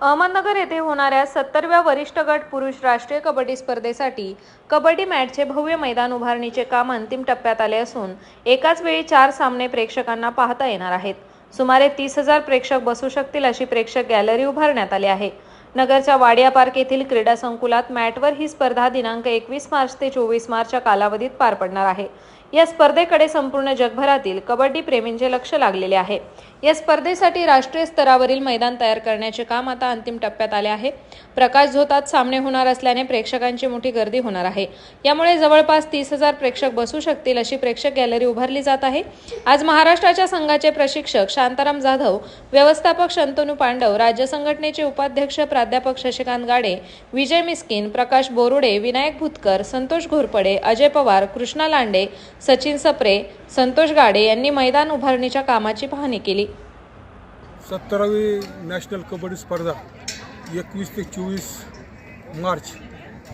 अहमदनगर येथे होणाऱ्या सत्तरव्या वरिष्ठ गट पुरुष राष्ट्रीय कबड्डी स्पर्धेसाठी कबड्डी मॅटचे भव्य मैदान उभारणीचे काम अंतिम टप्प्यात आले असून एकाच वेळी चार सामने प्रेक्षकांना पाहता येणार आहेत. सुमारे तीस हजार प्रेक्षक बसू शकतील अशी प्रेक्षक गॅलरी उभारण्यात आली आहे. नगरच्या वाडिया पार्क येथील क्रीडा संकुलात मॅटवर ही स्पर्धा दिनांक एकवीस मार्च ते चोवीस मार्चच्या कालावधीत पार पडणार आहे. या स्पर्धेकडे संपूर्ण जगभरातील कबड्डी प्रेमींचे लक्ष लागलेले आहे. या स्पर्धेसाठी राष्ट्रीय स्तरावरील मैदान तयार करण्याचे काम आता अंतिम टप्प्यात आले आहे. प्रकाश झोतात सामने होणार असल्याने प्रेक्षकांची मोठी गर्दी होणार आहे. यामुळे जवळपास तीस हजार प्रेक्षक बसू शकतील अशी प्रेक्षक गॅलरी उभारली जात आहे. आज महाराष्ट्राच्या संघाचे प्रशिक्षक शांताराम जाधव व्यवस्थापक शंतनू पांडव राज्य संघटनेचे उपाध्यक्ष प्राध्यापक शशिकांत गाडे विजय मिस्किन प्रकाश बोरुडे विनायक भुतकर संतोष घोरपडे अजय पवार कृष्णा लांडे सचिन सप्रे संतोष गाडे यांनी मैदान उभारणीच्या कामाची पाहणी केली. सत्तरावी नॅशनल कबड्डी स्पर्धा एकवीस ते चोवीस मार्च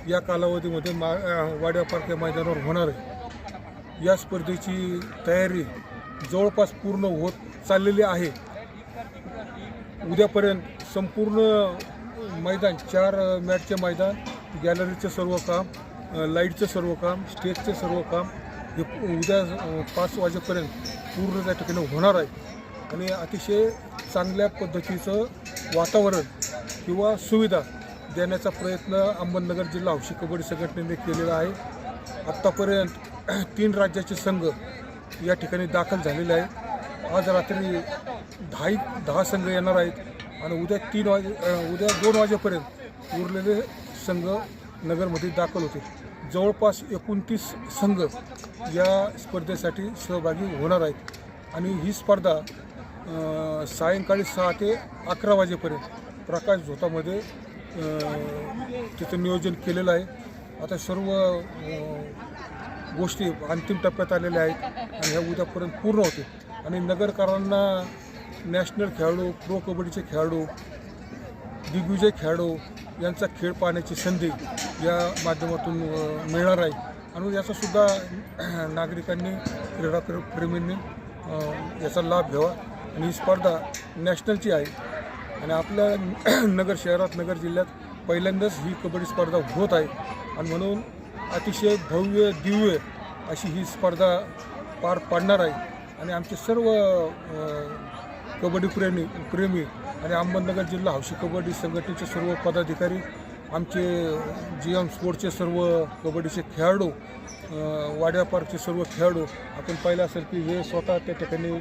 या कालावधीमध्ये मा वाड्या पार्क या मैदानावर होणार आहे. या स्पर्धेची तयारी जवळपास पूर्ण होत चाललेली आहे. उद्यापर्यंत संपूर्ण मैदान चार मॅटचे मॅचचे मैदान गॅलरीचं सर्व काम लाईटचं सर्व काम स्टेजचं सर्व काम हे उद्या पाच वाजेपर्यंत पूर्ण त्या ठिकाणी होणार आहे. आणि अतिशय चांगल्या पद्धतीचं वातावरण किंवा सुविधा देण्याचा प्रयत्न अहमदनगर जिल्हा हौशी कबड्डी संघटनेने केलेला आहे. आत्तापर्यंत तीन राज्याचे संघ या ठिकाणी दाखल झालेले आहेत. आज रात्री दहा दहा संघ येणार आहेत आणि उद्या तीन वाजे उद्या दोन वाजेपर्यंत उरलेले संघ नगरमध्ये दाखल होतील. जवळपास एकोणतीस संघ या स्पर्धेसाठी सहभागी होणार आहेत. आणि ही स्पर्धा सायंकाळी सहा ते अकरा वाजेपर्यंत प्रकाश झोतामध्ये तिथं नियोजन केलेलं आहे. आता सर्व गोष्टी अंतिम टप्प्यात आलेल्या आहेत आणि ह्या उद्यापर्यंत पूर्ण होते आणि नगरकरांना नॅशनल खेळाडू प्रो कबड्डीचे खेळाडू दिग्विजय खेळाडू यांचा खेळ पाहण्याची संधी या माध्यमातून मिळणार आहे. आणि याचासुद्धा नागरिकांनी क्रीडा प्रेमींनी याचा लाभ घ्यावा. आणि ही स्पर्धा नॅशनलची आहे. आणि आपल्या नगर शहरात नगर जिल्ह्यात पहिल्यांदाच ही कबड्डी स्पर्धा होत आहे. आणि म्हणून अतिशय भव्य दिव्य अशी ही स्पर्धा पार पाडणार आहे. आणि आमचे सर्व कबड्डी प्रेमी प्रेमी आणि अहमदनगर जिल्हा हौशी कबड्डी संघटनेचे सर्व पदाधिकारी आमचे जी एम स्पोर्टचे सर्व कबड्डीचे खेळाडू वाड्या पार्कचे सर्व खेळाडू आपण पाहिलं असेल की हे स्वतः त्या ठिकाणी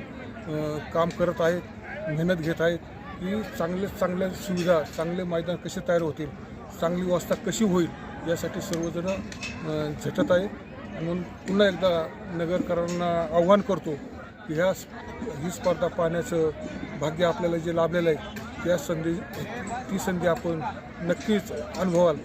काम करत आहेत मेहनत घेत आहेत. की चांगले चांगल्या सुविधा चांगले मैदान कसे तयार होतील चांगली व्यवस्था कशी होईल यासाठी सर्वजण झटत आहे आणि म्हणून पुन्हा एकदा नगरकरांना आव्हान करतो की ह्या स्प- ही स्पर्धा पाहण्याचं भाग्य आपल्याला जे लाभलेलं आहे त्या संधी ती संधी आपण नक्कीच अनुभवाल.